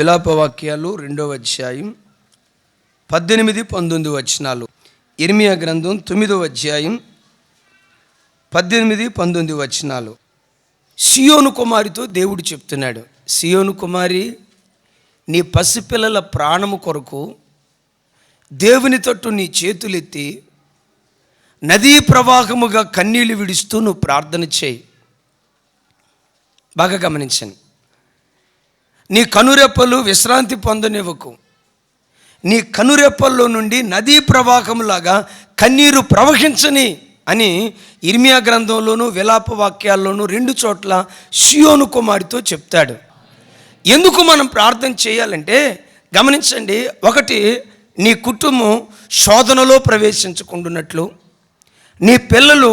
విలాపవాక్యాలు రెండవ అధ్యాయం పద్దెనిమిది పంతొమ్మిది వచనాలు. ఇర్మియా గ్రంథం తొమ్మిదవ అధ్యాయం పద్దెనిమిది పంతొమ్మిది వచనాలు. సియోను కుమారితో దేవుడు చెప్తున్నాడు సియోను కుమారి నీ పసిపిల్లల ప్రాణము కొరకు దేవుని తట్టు నీ చేతులెత్తి నదీ ప్రవాహముగా కన్నీళ్ళు విడుస్తూ నువ్వు ప్రార్థన చేయి. బాగా గమనించండి. నీ కనురెప్పలు విశ్రాంతి పొందనివ్వకు. నీ కనురెప్పల్లో నుండి నదీ ప్రవాహంలాగా కన్నీరు ప్రవహించని అని ఇర్మియా గ్రంథంలోనూ విలాప వాక్యాల్లోనూ రెండు చోట్ల షియోను కుమారితో చెప్తాడు. ఎందుకు మనం ప్రార్థన చేయాలంటే గమనించండి ఒకటి నీ కుటుంబం శోధనలో ప్రవేశించుకుంటున్నట్లు నీ పిల్లలు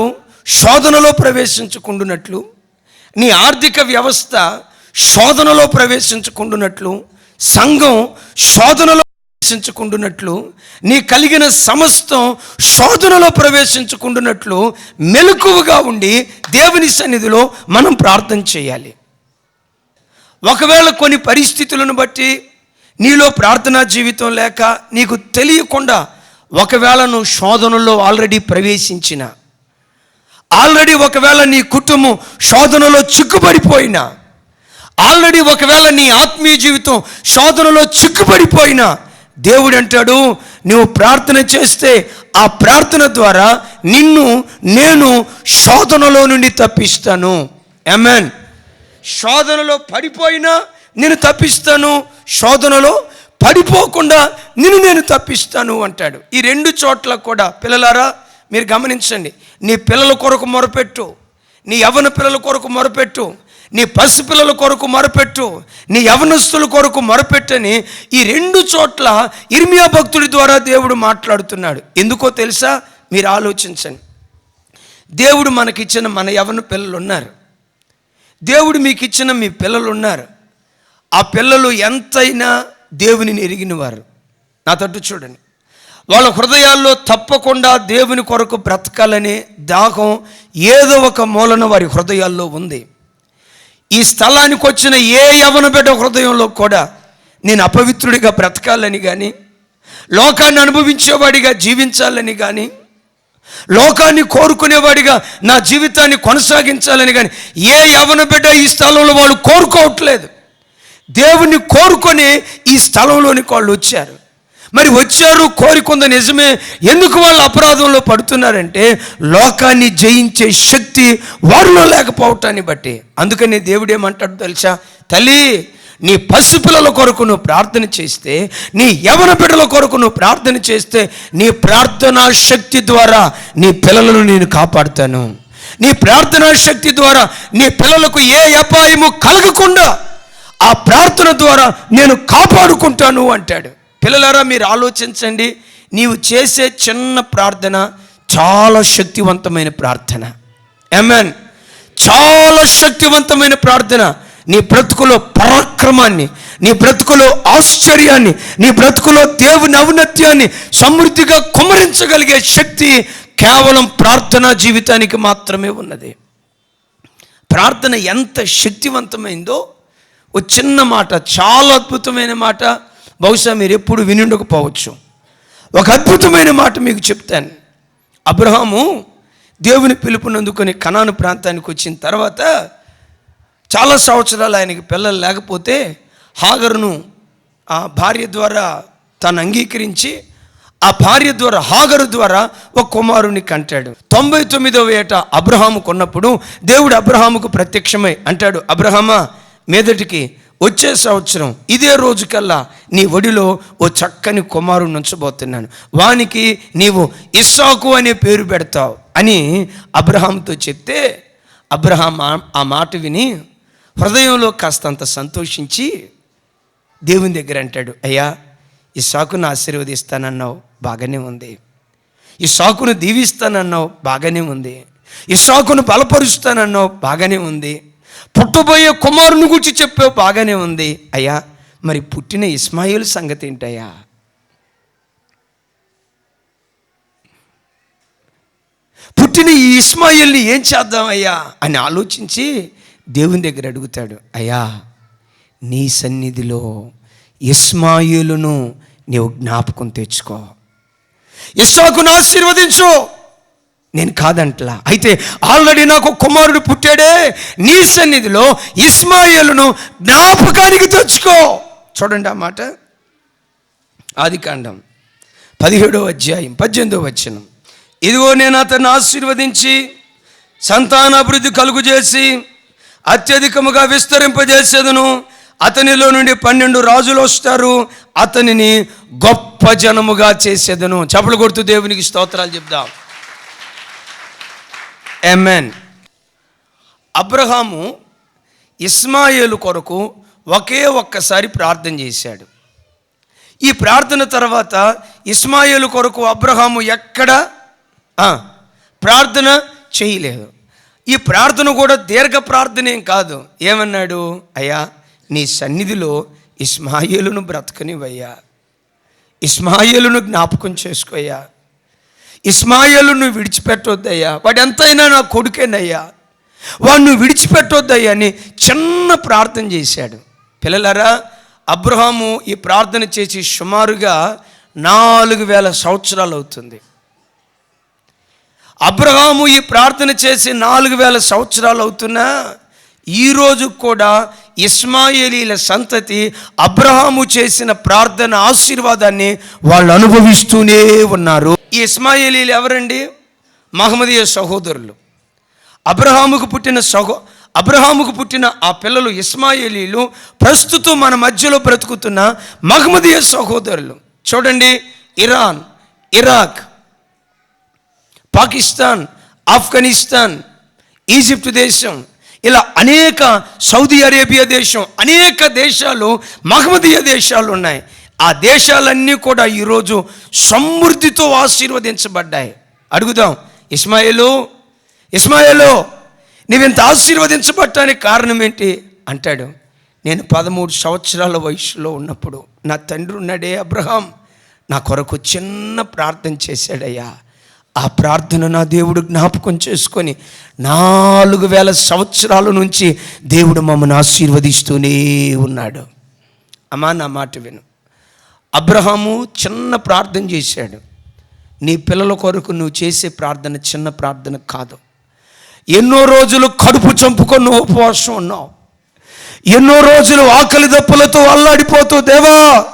శోధనలో ప్రవేశించుకుంటున్నట్లు నీ ఆర్థిక వ్యవస్థ శోధనలో ప్రవేశించుకుంటున్నట్లు సంఘం శోధనలో ప్రవేశించుకుంటున్నట్లు నీ కలిగిన సమస్తం శోధనలో ప్రవేశించుకుంటున్నట్లు మెలకువగా ఉండి దేవుని సన్నిధిలో మనం ప్రార్థన చేయాలి. ఒకవేళ కొన్ని పరిస్థితులను బట్టి నీలో ప్రార్థనా జీవితం లేక నీకు తెలియకుండా ఒకవేళ నువ్వు శోధనలో ఆల్రెడీ ప్రవేశించిన ఆల్రెడీ ఒకవేళ నీ కుటుంబం శోధనలో చిక్కుపడిపోయినా ఆల్రెడీ ఒకవేళ నీ ఆత్మీయ జీవితం శోధనలో చిక్కుపడిపోయినా దేవుడు అంటాడు నువ్వు ప్రార్థన చేస్తే ఆ ప్రార్థన ద్వారా నిన్ను నేను శోధనలో నుండి తప్పిస్తాను. ఎమెన్ శోధనలో పడిపోయినా నేను తప్పిస్తాను శోధనలో పడిపోకుండా నిన్ను నేను తప్పిస్తాను అంటాడు. ఈ రెండు చోట్ల కూడా పిల్లలారా మీరు గమనించండి నీ పిల్లల కొరకు మొరపెట్టు నీ యవన పిల్లల కొరకు మొరపెట్టు నీ పసి పిల్లల కొరకు మొరపెట్టు నీ యవనస్తుల కొరకు మొరపెట్టని ఈ రెండు చోట్ల ఇర్మియా భక్తుడి ద్వారా దేవుడు మాట్లాడుతున్నాడు. ఎందుకో తెలుసా? మీరు ఆలోచించండి. దేవుడు మనకిచ్చిన మన యవన పిల్లలు ఉన్నారు దేవుడు మీకు ఇచ్చిన మీ పిల్లలు ఉన్నారు ఆ పిల్లలు ఎంతైనా దేవునిని ఎరిగిన వారు నా తట్టు చూడండి. వాళ్ళ హృదయాల్లో తప్పకుండా దేవుని కొరకు బ్రతకాలనే దాహం ఏదో ఒక మూలన వారి హృదయాల్లో ఉంది. ఈ స్థలానికి వచ్చిన ఏ యవన బిడ్డ హృదయంలో కూడా నేను అపవిత్రుడిగా బ్రతకాలని కానీ లోకాన్ని అనుభవించేవాడిగా జీవించాలని కానీ లోకాన్ని కోరుకునేవాడిగా నా జీవితాన్ని కొనసాగించాలని కానీ ఏ యవన బిడ్డ ఈ స్థలంలో వాళ్ళు కోరుకోవట్లేదు. దేవుణ్ణి కోరుకొని ఈ స్థలంలోనికి వాళ్ళు వచ్చారు. మరి వచ్చారు కోరికొంద నిజమే. ఎందుకు వాళ్ళు అపరాధంలో పడుతున్నారంటే లోకాన్ని జయించే శక్తి వారిలో లేకపోవటాన్ని బట్టి. అందుకని దేవుడు ఏమంటాడు తెలుసా? తల్లి నీ పసిపిల్లల కొరకు నువ్వు ప్రార్థన చేస్తే నీ యవన బిడ్డల కొరకు నువ్వు ప్రార్థన చేస్తే నీ ప్రార్థనా శక్తి ద్వారా నీ పిల్లలను నేను కాపాడుతాను. నీ ప్రార్థనా శక్తి ద్వారా నీ పిల్లలకు ఏ అపాయము కలగకుండా ఆ ప్రార్థన ద్వారా నేను కాపాడుకుంటాను అంటాడు. పిల్లలారా మీరు ఆలోచించండి. నీవు చేసే చిన్న ప్రార్థన చాలా శక్తివంతమైన ప్రార్థన. ఎమెన్ చాలా శక్తివంతమైన ప్రార్థన. నీ బ్రతుకులో పరాక్రమాన్ని నీ బ్రతుకులో ఆశ్చర్యాన్ని నీ బ్రతుకులో దేవుని ఔన్నత్యాన్ని సమృద్ధిగా కుమరించగలిగే శక్తి కేవలం ప్రార్థనా జీవితానికి మాత్రమే ఉన్నది. ప్రార్థన ఎంత శక్తివంతమైందో ఓ చిన్న మాట చాలా అద్భుతమైన మాట. బహుశా మీరు ఎప్పుడు వినుండకపోవచ్చు. ఒక అద్భుతమైన మాట మీకు చెప్తాను. అబ్రహాము దేవుని పిలుపునందుకొని కనాను ప్రాంతానికి వచ్చిన తర్వాత చాలా సంవత్సరాలు ఆయనకి పిల్లలు లేకపోతే హాగరును ఆ భార్య ద్వారా తను అంగీకరించి ఆ భార్య ద్వారా హాగరు ద్వారా ఒక కుమారుని కంటాడు. తొంభై తొమ్మిదవ ఏట అబ్రహాము కొన్నప్పుడు దేవుడు అబ్రహాముకు ప్రత్యక్షమై అంటాడు అబ్రహమా మీదటికి వచ్చే సంవత్సరం ఇదే రోజుకల్లా నీ ఒడిలో ఓ చక్కని కుమారుడు ఉంచబోతున్నాను. వానికి నీవు ఇస్సాకు అనే పేరు పెడతావు అని అబ్రహాంతో చెప్తే అబ్రహాం ఆ- ఆ మాట విని హృదయంలో కాస్తంత సంతోషించి దేవుని దగ్గర అంటాడు అయ్యా ఈ సాకును ఆశీర్వదిస్తానన్నావు బాగానే ఉంది. ఈ సాకును దీవిస్తానన్నావు బాగానే ఉంది. ఈ సాకును బలపరుస్తానన్నావు బాగానే ఉంది. పుట్టబోయే కుమారుని గురించి చెప్పావు బాగానే ఉంది. అయ్యా మరి పుట్టిన ఇస్మాయిల్ సంగతి ఏంటయ్యా? పుట్టిన ఈ ఇస్మాయిల్ని ఏం చేద్దామయ్యా అని ఆలోచించి దేవుని దగ్గర అడుగుతాడు అయ్యా నీ సన్నిధిలో ఇస్మాయిలును నీవు జ్ఞాపకం తెచ్చుకో. ఇస్సాకును ఆశీర్వదించు. నేను కాదంట్లా. అయితే ఆల్రెడీ నాకు కుమారుడు పుట్టాడే. నీ సన్నిధిలో ఇస్మాయిలును జ్ఞాపకానికి తెచ్చుకో. చూడండి ఆ మాట. ఆది కాండం. పదిహేడో అధ్యాయం పద్దెనిమిదో వచనం. ఇదిగో నేను అతన్ని ఆశీర్వదించి సంతానాభివృద్ధి కలుగు చేసి అత్యధికముగా విస్తరింపజేసేదను. అతనిలో నుండి పన్నెండు రాజులు వస్తారు. అతనిని గొప్ప జనముగా చేసేదను. చపలు కొడుతూ దేవునికి స్తోత్రాలు చెప్దాం. ఎమెన్ అబ్రహాము ఇస్మాయేలు కొరకు ఒకే ఒక్కసారి ప్రార్థన చేశాడు. ఈ ప్రార్థన తర్వాత ఇస్మాయేలు కొరకు అబ్రహాము ఎక్కడ? ప్రార్థన చేయలేదు. ఈ ప్రార్థన కూడా దీర్ఘ ప్రార్థన ఏం కాదు. ఏమన్నాడు? అయ్యా నీ సన్నిధిలో ఇస్మాయిలును బ్రతకనివయ్యా ఇస్మాయిలును జ్ఞాపకం చేసుకోయ్యా. ఇస్మాయిలును విడిచిపెట్టొద్దయ్యా. వాడు ఎంతైనా నా కొడుకేనయ్యా. వాడిని విడిచిపెట్టొద్దయ్యా అని చిన్న ప్రార్థన చేశాడు. పిల్లలారా అబ్రహాము ఈ ప్రార్థన చేసి సుమారుగా నాలుగు వేల సంవత్సరాలు అవుతుంది. అబ్రహాము ఈ ప్రార్థన చేసి నాలుగు వేల సంవత్సరాలు అవుతున్నా ఈరోజు కూడా ఇస్మాయిలీల సంతతి అబ్రహాము చేసిన ప్రార్థన ఆశీర్వాదాన్ని వాళ్ళు అనుభవిస్తూనే ఉన్నారు. ఈ ఇస్మాయిలీలు ఎవరండి? మహమ్మదీయ సహోదరులు. అబ్రహాముకు పుట్టిన సహో అబ్రహాముకు పుట్టిన ఆ పిల్లలు ఇస్మాయిలీలు. ప్రస్తుతం మన మధ్యలో బ్రతుకుతున్న మహమ్మదీయ సహోదరులు. చూడండి Iran Iraq Pakistan Afghanistan Egypt దేశం ఇలా అనేక సౌదీ అరేబియా దేశం అనేక దేశాలు మహమ్మదీయ దేశాలు ఉన్నాయి. ఆ దేశాలన్నీ కూడా ఈరోజు సమృద్ధితో ఆశీర్వదించబడ్డాయి. అడుగుదాం ఇస్మాయిలు ఇస్మాయిలు నీవింత ఆశీర్వదించబడటానికి కారణం ఏంటి? అంటాడు నేను పదమూడు సంవత్సరాల వయసులో ఉన్నప్పుడు నా తండ్రి ఉన్నాడే అబ్రహాం నా కొరకు చిన్న ప్రార్థన చేశాడయ్యా. ఆ ప్రార్థన నా దేవుడు జ్ఞాపకం చేసుకొని నాలుగు వేల సంవత్సరాల నుంచి దేవుడు మమ్మల్ని ఆశీర్వదిస్తూనే ఉన్నాడు. అమ్మా నా మాట విను. అబ్రహాము చిన్న ప్రార్థన చేశాడు. నీ పిల్లల కొరకు నువ్వు చేసే ప్రార్థన చిన్న ప్రార్థన కాదు. ఎన్నో రోజులు కడుపు చంపుకొని నువ్వు ఉపవాసం ఉన్నావు. ఎన్నో రోజులు ఆకలి దప్పులతో అల్లాడిపోతూ దేవా.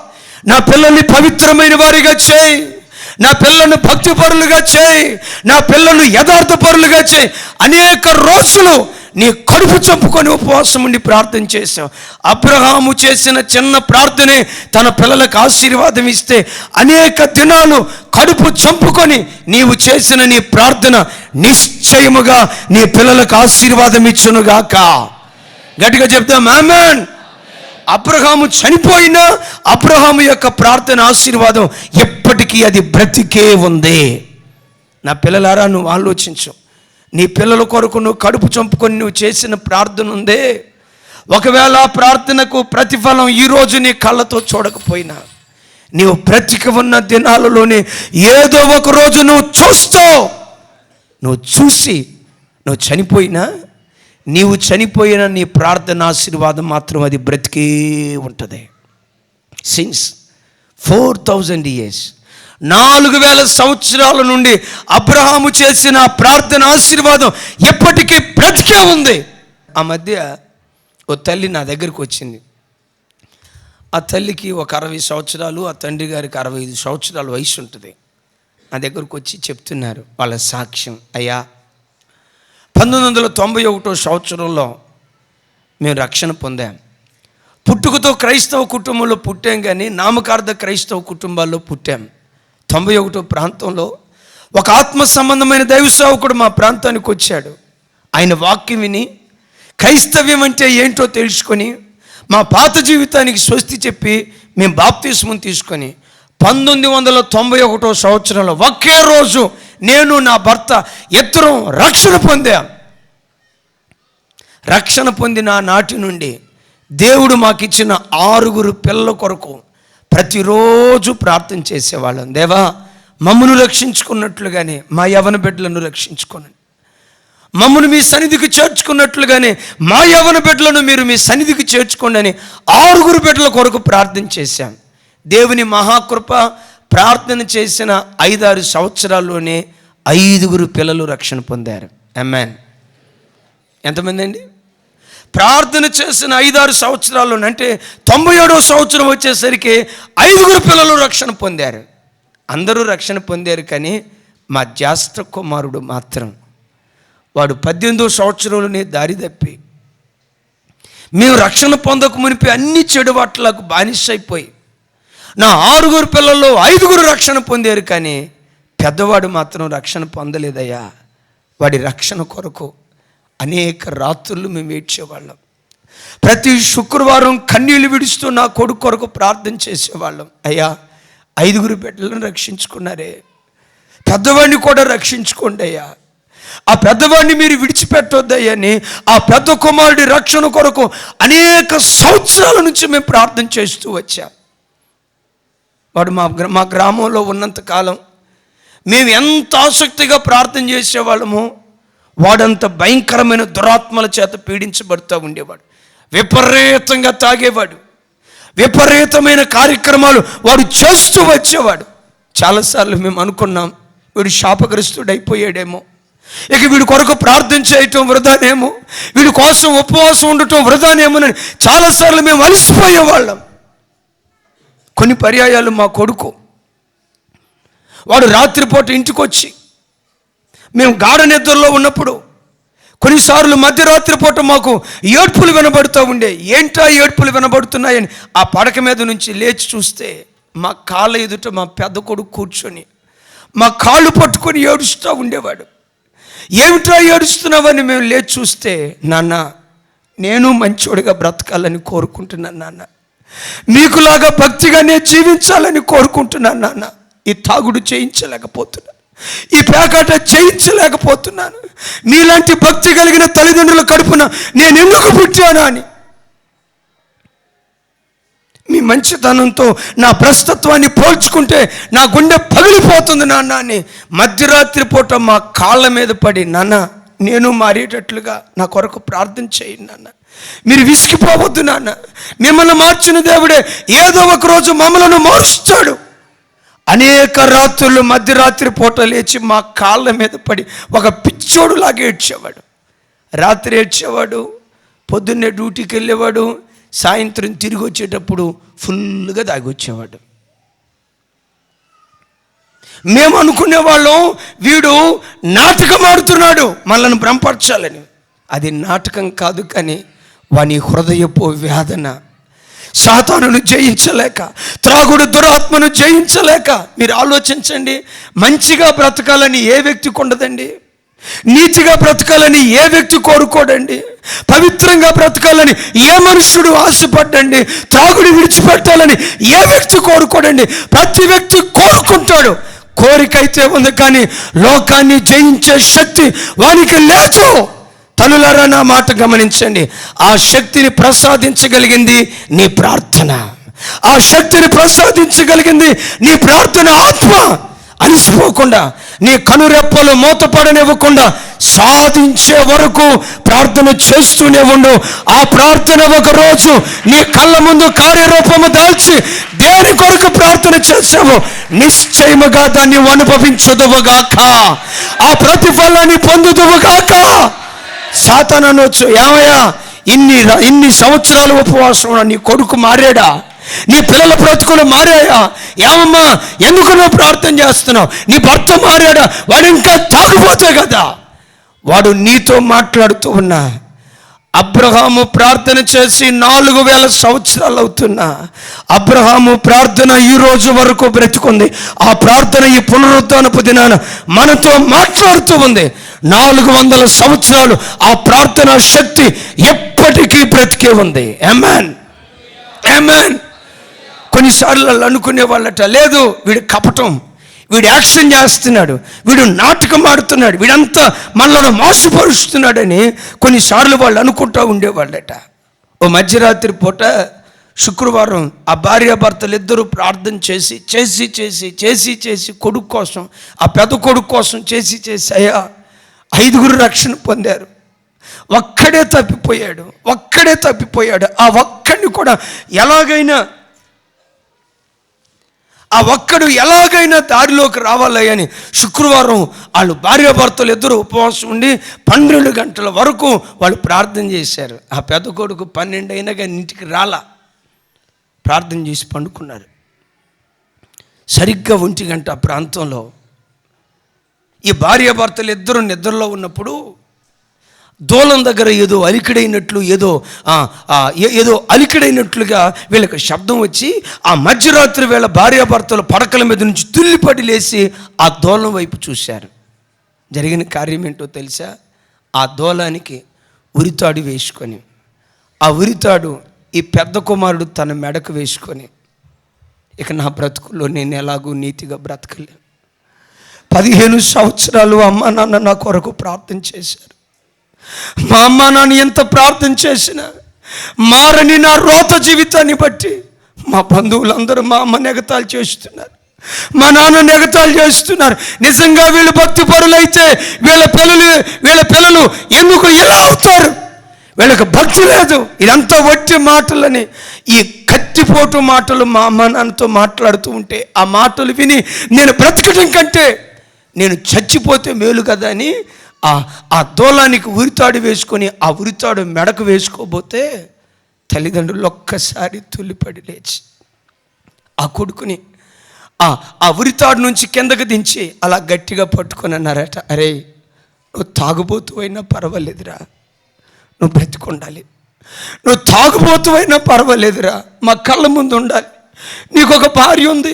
నా పిల్లల్ని పవిత్రమైన వారిగా చేయి. నా పిల్లలను భక్తి పరులుగా చేయి. నా పిల్లలను యథార్థ పరులుగా చేయి. అనేక రోజులు నీ కడుపు చంపుకొని ఉపవాసం ఉండి ప్రార్థన చేశావు. అబ్రహాము చేసిన చిన్న ప్రార్థనే తన పిల్లలకు ఆశీర్వాదం ఇస్తే అనేక దినాలు కడుపు చంపుకొని నీవు చేసిన నీ ప్రార్థన నిశ్చయముగా నీ పిల్లలకు ఆశీర్వాదం ఇచ్చునుగాక. గట్టిగా చెప్తాం ఆమెన్. అబ్రహాము చనిపోయినా అబ్రహాము యొక్క ప్రార్థన ఆశీర్వాదం ఎప్పటికీ అది బ్రతికే ఉంది. నా పిల్లలారా నువ్వు ఆలోచించు. నీ పిల్లల కొరకు నువ్వు కడుపు చంపుకొని నువ్వు చేసిన ప్రార్థన ఉందే. ఒకవేళ ఆ ప్రార్థనకు ప్రతిఫలం ఈరోజు నీ కళ్ళతో చూడకపోయినా నీవు బ్రతికి ఉన్న దినాలలోనే ఏదో ఒక రోజు నువ్వు చూస్తావు. నువ్వు చూసి నువ్వు చనిపోయినా నీవు చనిపోయిన నీ ప్రార్థన ఆశీర్వాదం మాత్రం అది బ్రతికే ఉంటుంది. సిన్స్ ఫోర్ థౌజండ్ ఇయర్స్ నాలుగు వేల సంవత్సరాల నుండి అబ్రహాము చేసిన ప్రార్థన ఆశీర్వాదం ఎప్పటికీ బ్రతికే ఉంది. ఆ మధ్య ఓ తల్లి నా దగ్గరికి వచ్చింది. ఆ తల్లికి ఒక అరవై సంవత్సరాలు ఆ తండ్రి గారికి అరవై ఐదు సంవత్సరాల వయసు ఉంటుంది. నా దగ్గరకు వచ్చి చెప్తున్నారు వాళ్ళ సాక్ష్యం. అయ్యా పంతొమ్మిది వందల తొంభై ఒకటో సంవత్సరంలో మేము రక్షణ పొందాం. పుట్టుకతో క్రైస్తవ కుటుంబంలో పుట్టాం కానీ నామకార్థ క్రైస్తవ కుటుంబాల్లో పుట్టాం. తొంభై ఒకటో ప్రాంతంలో ఒక ఆత్మ సంబంధమైన దైవ సేవకుడు మా ప్రాంతానికి వచ్చాడు. ఆయన వాక్యం విని క్రైస్తవ్యం అంటే ఏంటో తెలుసుకొని మా పాత జీవితానికి స్వస్తి చెప్పి మేము బాప్తిస్మం తీసుకొని పంతొమ్మిది వందల తొంభై ఒకటో సంవత్సరంలో ఒకే రోజు నేను నా భర్త ఇద్దరం రక్షణ పొందాం. రక్షణ పొందిన నాటి నుండి దేవుడు మాకిచ్చిన ఆరుగురు పిల్లల కొరకు ప్రతిరోజు ప్రార్థన చేసేవాళ్ళం. దేవా మమ్మను రక్షించుకున్నట్లుగానే మా యవన బిడ్డలను రక్షించుకోనండి మమ్మను మీ సన్నిధికి చేర్చుకున్నట్లుగానే మా యవన బిడ్డలను మీరు మీ సన్నిధికి చేర్చుకోండి అని ఆరుగురు బిడ్డల కొరకు ప్రార్థన చేశాం. దేవుని మహాకృప ప్రార్థన చేసిన ఐదారు సంవత్సరాల్లోనే ఐదుగురు పిల్లలు రక్షణ పొందారు. ఎమ్మెన్ ఎంతమంది అండి? ప్రార్థన చేసిన ఐదారు సంవత్సరాల్లో అంటే తొంభై ఏడవ సంవత్సరం వచ్చేసరికి ఐదుగురు పిల్లలు రక్షణ పొందారు. అందరూ రక్షణ పొందారు కానీ మా జ్యేష్ఠ కుమారుడు మాత్రం వాడు పద్దెనిమిదో సంవత్సరంలోనే దారి తప్పి. మేము రక్షణ పొందక మునిపి అన్ని చెడుబాట్లకు బానిసైపోయి నా ఆరుగురు పిల్లల్లో ఐదుగురు రక్షణ పొందారు కానీ పెద్దవాడు మాత్రం రక్షణ పొందలేదయ్యా. వాడి రక్షణ కొరకు అనేక రాత్రులు మేము ఏడ్చేవాళ్ళం. ప్రతి శుక్రవారం కన్నీళ్ళు విడుస్తూ నా కొడుకు కొరకు ప్రార్థన చేసేవాళ్ళం. అయ్యా ఐదుగురు బిడ్డలను రక్షించుకున్నారే. పెద్దవాడిని కూడా రక్షించుకోండి అయ్యా. ఆ పెద్దవాడిని మీరు విడిచిపెట్టొద్దయ్యని ఆ పెద్ద కుమారుడి రక్షణ కొరకు అనేక సంవత్సరాల నుంచి మేము ప్రార్థన చేస్తూ వచ్చాం. వాడు మా మా గ్రామంలో ఉన్నంత కాలం మేము ఎంత ఆసక్తిగా ప్రార్థన చేసేవాళ్ళము వాడంత భయంకరమైన దురాత్మల చేత పీడించబడుతూ ఉండేవాడు. విపరీతంగా తాగేవాడు. విపరీతమైన కార్యక్రమాలు వాడు చేస్తూ వచ్చేవాడు. చాలాసార్లు మేము అనుకున్నాం వీడు శాపగ్రస్తుడైపోయాడేమో. ఇక వీడి కొరకు ప్రార్థన చేయటం వృధానేమో. వీడి కోసం ఉపవాసం ఉండటం వృధానేమోనని చాలాసార్లు మేము అలసిపోయేవాళ్ళం. కొన్ని పర్యాయాలు మా కొడుకు. వాడు రాత్రిపూట ఇంటికి వచ్చి మేము గాఢ నిద్రలో ఉన్నప్పుడు కొన్నిసార్లు మధ్యరాత్రి పూట మాకు ఏడ్పులు వినబడుతూ ఉండే ఏంటా ఏడ్పులు వినబడుతున్నాయని ఆ పడక మీద నుంచి లేచి చూస్తే మా కాళ్ళ ఎదుట మా పెద్ద కొడుకు కూర్చొని మా కాళ్ళు పట్టుకొని ఏడుస్తూ ఉండేవాడు. ఏమిటా ఏడుస్తున్నావని మేము లేచి చూస్తే నాన్న నేను మంచోడిగా బ్రతకాలని కోరుకుంటున్నాను నాన్న. మీకులాగా భక్తిగానే జీవించాలని కోరుకుంటున్నాను నాన్న. ఈ తాగుడు చేయించలేకపోతున్నాను ఈ పేకాట చేయించలేకపోతున్నాను. మీలాంటి భక్తి కలిగిన తల్లిదండ్రుల కడుపున నేను ఎందుకు పుట్టానా అని. మీ మంచితనంతో నా ప్రస్తత్వాన్ని పోల్చుకుంటే నా గుండె పగిలిపోతుంది నాన్న అని మధ్యరాత్రి పూట మా కాళ్ళ మీద పడి నాన్న నేను మారేటట్లుగా నా కొరకు ప్రార్థన చేయండి నాన్న. మీరు విసిగిపోవద్దు నాన్న. మిమ్మల్ని మార్చిన దేవుడే ఏదో ఒక రోజు మమ్మలను మారుస్తాడు అనేక రాత్రులు మధ్యరాత్రి పూట లేచి మా కాళ్ళ మీద పడి ఒక పిచ్చోడు లాగా ఏడ్చేవాడు. రాత్రి ఏడ్చేవాడు పొద్దున్నే డ్యూటీకి వెళ్ళేవాడు సాయంత్రం తిరిగి వచ్చేటప్పుడు ఫుల్గా తాగి వచ్చేవాడు. మేము అనుకునేవాళ్ళం వీడు నాటకం ఆడుతున్నాడు మనల్ని భ్రమపరచాలని. అది నాటకం కాదు కానీ వాని హృదయపు వేదన సాతానును జయించలేక త్రాగుడు దురాత్మను జయించలేక మీరు ఆలోచించండి మంచిగా బ్రతకాలని ఏ వ్యక్తికి ఉండదండి నీతిగా బ్రతకాలని ఏ వ్యక్తి కోరుకోడండి? పవిత్రంగా బ్రతకాలని ఏ మనుషుడు ఆశపడ్డండి? త్రాగుడు విడిచిపెట్టాలని ఏ వ్యక్తి కోరుకోడండి? ప్రతి వ్యక్తి కోరుకుంటాడు. కోరికైతే ఉంది కానీ లోకాన్ని జయించే శక్తి వానికి లేదు. తనులరా నా మాట గమనించండి. ఆ శక్తిని ప్రసాదించగలిగింది నీ ప్రార్థన. ఆ శక్తిని ప్రసాదించగలిగింది నీ ప్రార్థన ఆత్మ. అలసిపోకుండా నీ కనురెప్పలు మూతపడనివ్వకుండా సాధించే వరకు ప్రార్థన చేస్తూనే ఉండు. ఆ ప్రార్థన ఒక రోజు నీ కళ్ళ ముందు కార్యరూపము దాల్చి దేని కొరకు ప్రార్థన చేసావు నిశ్చయముగా దాన్ని అనుభవించదువుగాక. ఆ ప్రతిఫలాన్ని పొందుదువుగాక. సాతాన్ అనొచ్చు. ఏమయ్యా? ఇన్ని ఇన్ని సంవత్సరాలు ఉపవాసం నీ కొడుకు మారాడా? నీ పిల్లల బ్రతుకులు మారాయా? ఏమమ్మా? ఎందుకు నువ్వు ప్రార్థన చేస్తున్నావు? నీ భర్త మారాడా? వాడు ఇంకా తాగుపోతే కదా. వాడు నీతో మాట్లాడుతూ ఉన్నా. అబ్రహాము ప్రార్థన చేసి నాలుగు వేల సంవత్సరాలు అవుతున్నా. అబ్రహాము ప్రార్థన ఈ రోజు వరకు బ్రతుకుంది. ఆ ప్రార్థన ఈ పునరుద్ధానపు దినాన మనతో మాట్లాడుతూ ఉంది. నాలుగు వందల సంవత్సరాలు ఆ ప్రార్థన శక్తి ఎప్పటికీ బ్రతికే ఉంది. ఎమాన్ ఎమాన్ కొన్నిసార్లు వాళ్ళు అనుకునే వాళ్ళట లేదు వీడు కపటం వీడు యాక్షన్ చేస్తున్నాడు వీడు నాటకం ఆడుతున్నాడు వీడంతా మనలను మోసపరుస్తున్నాడని కొన్నిసార్లు వాళ్ళు అనుకుంటూ ఉండేవాళ్ళట. ఓ మధ్యరాత్రి పూట శుక్రవారం ఆ భార్యాభర్తలు ఇద్దరూ ప్రార్థన చేసి చేసి చేసి చేసి చేసి కొడుకు కోసం ఆ పెద్ద కొడుకు కోసం చేసి చేసి అయ్యా ఐదుగురు రక్షణ పొందారు. ఒక్కడే తప్పిపోయాడు. ఒక్కడే తప్పిపోయాడు. ఆ ఒక్కడిని కూడా ఎలాగైనా ఆ ఒక్కడు ఎలాగైనా దారిలోకి రావాలని శుక్రవారం వాళ్ళు భార్యాభర్తలు ఇద్దరు ఉపవాసం ఉండి పన్నెండు గంటల వరకు వాళ్ళు ప్రార్థన చేశారు. ఆ పెద్ద కొడుకు పన్నెండు అయినా కానీ ఇంటికి రాలా. ప్రార్థన చేసి పండుకున్నారు. సరిగ్గా ఒంటి గంట ఆ ప్రాంతంలో ఈ భార్యాభర్తలు ఇద్దరు నిద్రలో ఉన్నప్పుడు దూలం దగ్గర ఏదో అలికిడైనట్లు ఏదో ఏదో అలికిడైనట్లుగా వీళ్ళకి శబ్దం వచ్చి ఆ మధ్యరాత్రి వేళ భార్యాభర్తలు పడకల మీద నుంచి తుల్లిపడి లేచి ఆ దూలం వైపు చూశారు. జరిగిన కార్యం ఏంటో తెలుసా? ఆ దూలానికి ఉరితాడు వేసుకొని ఆ ఉరితాడు ఈ పెద్ద కుమారుడు తన మెడకు వేసుకొని ఇక నా బ్రతుకుల్లో నేను ఎలాగూ నీతిగా బ్రతకలేను. పదిహేను సంవత్సరాలు అమ్మ నాన్న నా కొరకు ప్రార్థన చేశారు. మా అమ్మ నాన్న ఎంత ప్రార్థన చేసినా మారని నా రోత జీవితాన్ని బట్టి మా బంధువులందరూ మా అమ్మ నెగతాలు చేస్తున్నారు. మా నాన్న నెగతాలు చేస్తున్నారు. నిజంగా వీళ్ళు భక్తి పరులైతే వీళ్ళ పిల్లలు వీళ్ళ పిల్లలు ఎందుకు ఇలా అవుతారు? వీళ్ళకి భక్తి లేదు. ఇదంతా వట్టి మాటలని ఈ కత్తిపోటు మాటలు మా అమ్మ నాన్నతో మాట్లాడుతూ ఉంటే ఆ మాటలు విని నేను బ్రతకడం కంటే నేను చచ్చిపోతే మేలు కదా అని ఆ ఆ దూలానికి ఉరితాడు వేసుకొని ఆ ఉరితాడు మెడకు వేసుకోబోతే తల్లిదండ్రులు ఒక్కసారి తుల్లిపడి లేచి ఆ కొడుకుని ఆ ఆ ఉరితాడు నుంచి కిందకు దించి అలా గట్టిగా పట్టుకొని అన్నారట అరే నువ్వు తాగుబోతు అయినా పర్వాలేదురా నువ్వు బ్రతికుండాలి. నువ్వు తాగుబోతు అయినా పర్వాలేదురా మా కళ్ళ ముందు ఉండాలి. నీకు ఒక భార్య ఉంది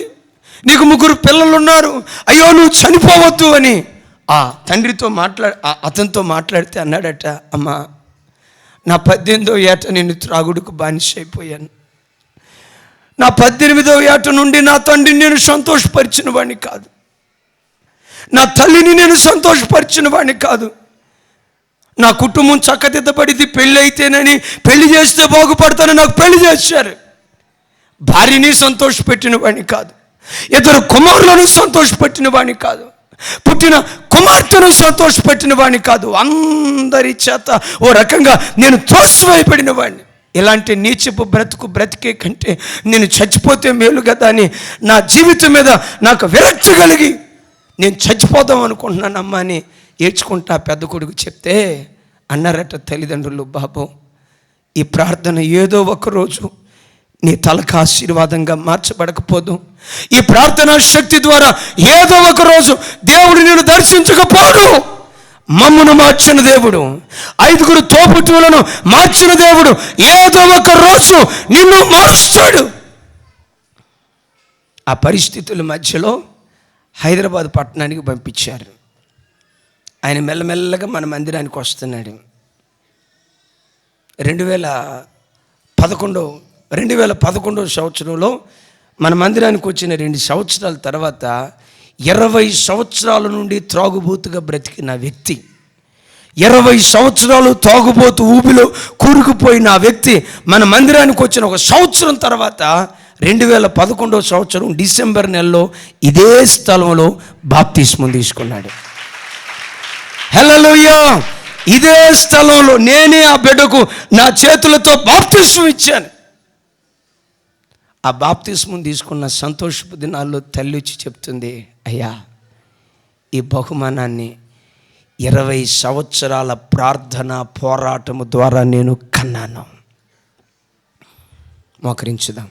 నీకు ముగ్గురు పిల్లలు ఉన్నారు అయ్యో నువ్వు చనిపోవద్దు అని. ఆ తండ్రితో మాట్లా ఆ అతనితో మాట్లాడితే అన్నాడట అమ్మా నా పద్దెనిమిదో ఏట నేను త్రాగుడుకు బానిస అయిపోయాను నా పద్దెనిమిదో ఏట నుండి నా తండ్రిని నేను సంతోషపరిచిన వాడిని కాదు. నా తల్లిని నేను సంతోషపరిచిన వాడిని కాదు. నా కుటుంబం చక్కదిద్దబడిది పెళ్ళి అయితేనని పెళ్ళి చేస్తే బాగుపడతానని నాకు పెళ్ళి చేశారు. భార్యని సంతోషపెట్టిన వాడిని కాదు. ఇద్దరు కుమారులను సంతోషపెట్టిన వాడిని కాదు. పుట్టిన కుమార్తెను సంతోషపెట్టిన వాడిని కాదు. అందరి చేత ఓ రకంగా నేను త్రోసివేయబడిన వాడిని. ఇలాంటి నీచపు బ్రతుకు బ్రతికే కంటే నేను చచ్చిపోతే మేలు కదా అని నా జీవితం మీద నాకు విరక్తి కలిగి నేను చచ్చిపోదాం అనుకుంటున్నానమ్మా అని ఏడ్చుకుంటా పెద్ద కొడుకు చెప్తే అన్నారట తల్లిదండ్రులు బాబు ఈ ప్రార్థన ఏదో ఒకరోజు నీ తలకు ఆశీర్వాదంగా మార్చబడకపోదు. ఈ ప్రార్థనా శక్తి ద్వారా ఏదో ఒక రోజు దేవుడు నేను దర్శించకపోడు మమ్మను మార్చిన దేవుడు ఐదుగురు తోపుట్టువులను మార్చిన దేవుడు ఏదో ఒక రోజు నిన్ను మారుస్తాడు. ఆ పరిస్థితుల మధ్యలో హైదరాబాద్ పట్టణానికి పంపించారు. ఆయన మెల్లమెల్లగా మన మందిరానికి వస్తున్నాడు. రెండు వేల పదకొండో రెండు వేల పదకొండవ సంవత్సరంలో మన మందిరానికి వచ్చిన రెండు సంవత్సరాల తర్వాత ఇరవై సంవత్సరాల నుండి త్రాగుబోతుగా బ్రతికిన వ్యక్తి ఇరవై సంవత్సరాలు తాగుబోతు ఊబిలో కూరుకుపోయిన ఆ వ్యక్తి మన మందిరానికి వచ్చిన ఒక సంవత్సరం తర్వాత రెండు వేల పదకొండవ సంవత్సరం డిసెంబర్ నెలలో ఇదే స్థలంలో బాప్తిస్మం తీసుకున్నాడు. హలోయ ఇదే స్థలంలో నేనే ఆ బిడ్డకు నా చేతులతో బాప్తిస్మం ఇచ్చాను. ఆ బాప్తిస్మం తీసుకున్న సంతోషపు దినాల్లో తల్లి వచ్చి చెప్తుంది అయ్యా ఈ బహుమానాన్ని ఇరవై సంవత్సరాల ప్రార్థన పోరాటము ద్వారా నేను కన్నాను. మోకరించుదాం.